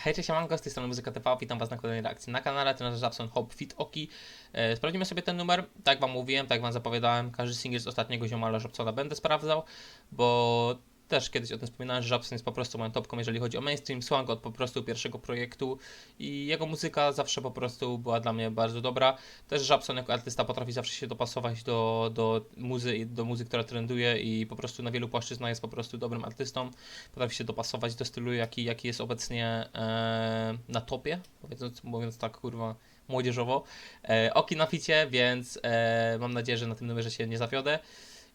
Hej, cześć, siemanko, z tej strony Muzyka TV, witam was na kolejnej reakcji na kanale, nasz Japson Hop Fit Oki. E, sprawdzimy sobie ten numer, tak wam mówiłem, tak wam zapowiadałem, każdy singiel z ostatniego ziomala Japsona będę sprawdzał, bo też kiedyś o tym wspominałem, że Japson jest po prostu moją topką, jeżeli chodzi o mainstream, go od po prostu pierwszego projektu i jego muzyka zawsze po prostu była dla mnie bardzo dobra. Też Japson jako artysta potrafi zawsze się dopasować do, do muzy, do muzy, która trenduje i po prostu na wielu płaszczyznach jest po prostu dobrym artystą. Potrafi się dopasować do stylu, jaki, jaki jest obecnie e, na topie, mówiąc, mówiąc tak kurwa młodzieżowo. E, oki na ficie, więc e, mam nadzieję, że na tym numerze się nie zawiodę.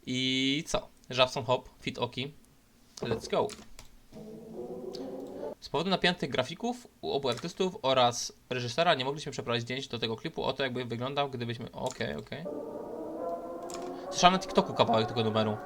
I co? Japson Hop, Fit Oki. Let's go. Z powodu napiętych grafików u obu artystów oraz reżysera nie mogliśmy przeprowadzić zdjęć do tego klipu. Oto jakby wyglądał, gdybyśmy. Okej, okej. Słyszałem na TikToku kawałek tego numeru.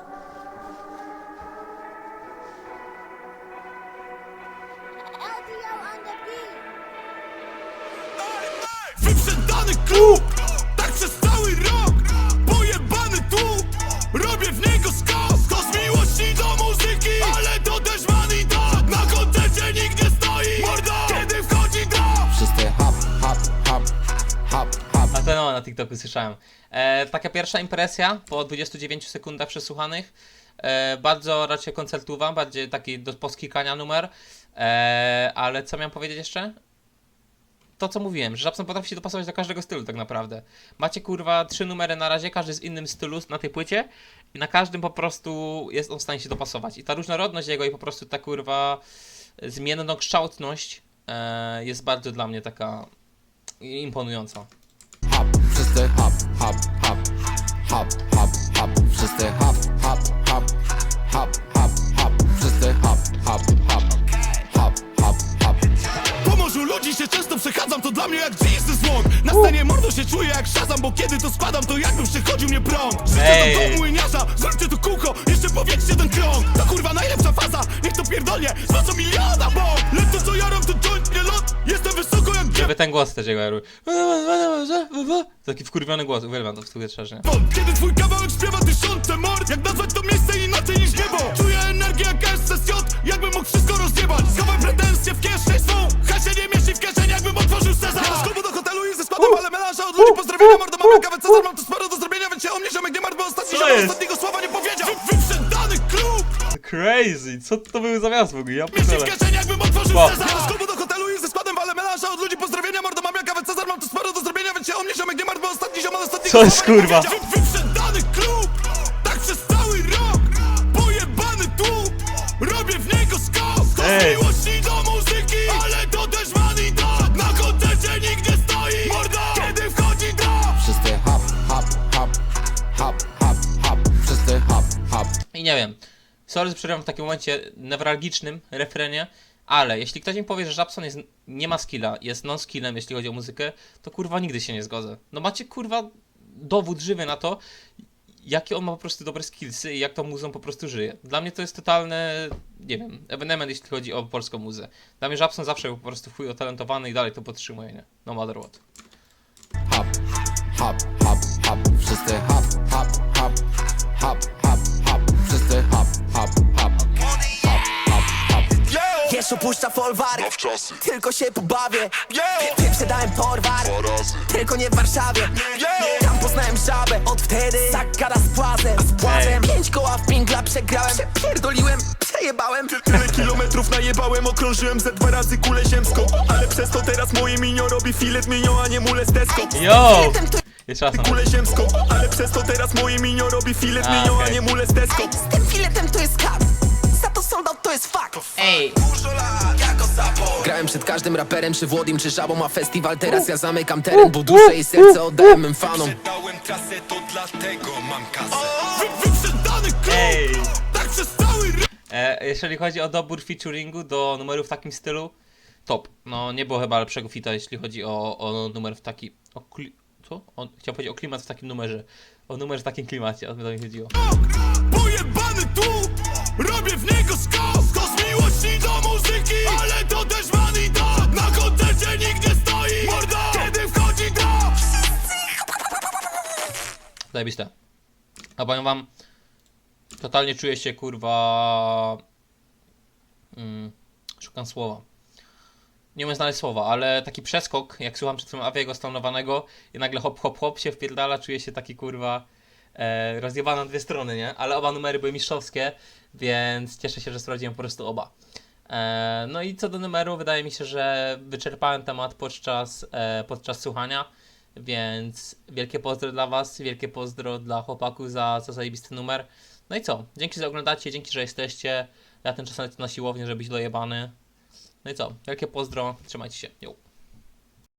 To no, na TikToku słyszałem. E, taka pierwsza impresja po 29 sekundach przesłuchanych. E, bardzo raczej koncertowa, bardziej taki do poskikania numer. E, ale co miałem powiedzieć jeszcze? To co mówiłem, że Japson potrafi się dopasować do każdego stylu tak naprawdę. Macie kurwa trzy numery na razie, każdy z innym stylu na tej płycie i na każdym po prostu jest on w stanie się dopasować. I ta różnorodność jego i po prostu ta kurwa zmiennokształtność e, jest bardzo dla mnie taka imponująca. Hop, wszyscy hop, hop, hop, hop, hop, hop, wszyscy hop, hop, hop, hop, hop, hop, wszyscy hop, hop, hop, hop, hop, hop. Po morzu ludzi się często przechadzam, to dla mnie jak dzisiejszy złom Na scenie mordo się czuję jak szazam, bo kiedy to składam, to jakby przychodził mnie prąd Życie do domu i niasza, zróbcie tu kółko, jeszcze powiedzcie ten krąg To kurwa najlepsza faza, niech to pierdolnie, zwłaszcza miliona, bo Lecę co jaram, to ten głos też jego. Taki wkurwiony głos, uwielbiam to w studiu szczerze. Bond, Kiedy twój kawałek śpiewa tysiące mord Jak nazwać to miejsce inaczej niż niebo Czuję energię jak SSJ Jakbym mógł wszystko rozjebać Schowaj pretensje w kieszeń swą Hasie nie mieści w kieszeni jakbym otworzył sezam Z klubu do hotelu i ze składem ale melanża Od ludzi pozdrowienia mordo mam kawę Cezar Mam tu sporo do zrobienia więc się o mnie ziomek nie martw Bo ostatni ziomek ostatniego słowa nie powiedział Wy, Wyprzedany klub Crazy, co to był za miasto w ogóle? Ja Mieści w pierdolę. kieszeni jakbym otworzył Wow. sezam Z klubu do hotelu i ze składem ale melanża Od ludzi pozdrowienia ostatni ziomek ostatniego Co jest, kurwa? Wyprzedany klub, tak przez cały rok Pojebany tu, robię w niego skok To z Ej. miłości do muzyki, ale to też money dog Na koncercie nikt nie stoi, mordo Kiedy wchodzi do Wszyscy hop, hop, hop, hop, hop, hop, wszyscy hop, hop. I nie wiem. Sorry, że przerywam w takim momencie newralgicznym refrenie, ale jeśli ktoś mi powie, że Japson jest, nie ma skilla, jest non-skillem, jeśli chodzi o muzykę, to kurwa nigdy się nie zgodzę. No macie kurwa dowód żywy na to, jakie on ma po prostu dobre skillsy i jak tą muzą po prostu żyje. Dla mnie to jest totalny, nie wiem, ewenement, jeśli chodzi o polską muzę. Dla mnie Japson zawsze był po prostu chuj otalentowany i dalej to podtrzymuje, nie? No matter what. hop, hop, hop, hop, wszyscy hop, hop, hop, hop, hop, Wiesz, opuszcza folwark. Tylko się pobawię. Yeah, Wyprzedałem porwar. Razy. Tylko nie w Warszawie. Yeah. Tam poznałem żabę. Od wtedy Sakara z płazem. A z płazem. Pięć koła w pingla przegrałem. Przepierdoliłem. Przejebałem. Tyle kilometrów najebałem, okrążyłem ze dwa razy kulę ziemską. Ale przez to teraz moje minio robi filet minio, a nie mule z deską Yo! Jeszcze raz na Kulę ziemską, ale przez to teraz moje minio robi filet A, minio, a okej. nie mule z deską Z tym filetem to jest kat Za to soldat to jest fakt. Ej! Każdym raperem, czy Włodim, czy Żabą, a festiwal teraz ja zamykam teren, bo duszę i serce oddałem mym fanom. Dałem trasę, to dlatego mam kasę Wy, Wyprzedany klub, tak przez cały E, jeżeli chodzi o dobór featuringu do numerów w takim stylu, top. No nie było chyba lepszego fita, jeśli chodzi o, o numer w taki. O kli, co? O, chciałem powiedzieć o klimat w takim numerze. O numer w takim klimacie, o to mi chodziło. Pojebany tu, Zajebiste. A powiem wam, totalnie czuję się kurwa. Mm, szukam słowa. nie umiem znaleźć słowa, ale taki przeskok, jak słucham przed chwilą Aviego stonowanego i nagle hop, hop, hop się wpierdala, czuję się taki kurwa e, rozjebany na dwie strony, nie? Ale oba numery były mistrzowskie, więc cieszę się, że sprawdziłem po prostu oba. E, no i co do numeru, wydaje mi się, że wyczerpałem temat podczas, e, podczas słuchania, więc wielkie pozdro dla Was, wielkie pozdro dla chłopaków za, za zajebisty numer. No i co? Dzięki, że oglądacie, dzięki, że jesteście. Ja ten czas na siłownię, żeby być dojebany. No i co? Wielkie pozdro, trzymajcie się. Jo.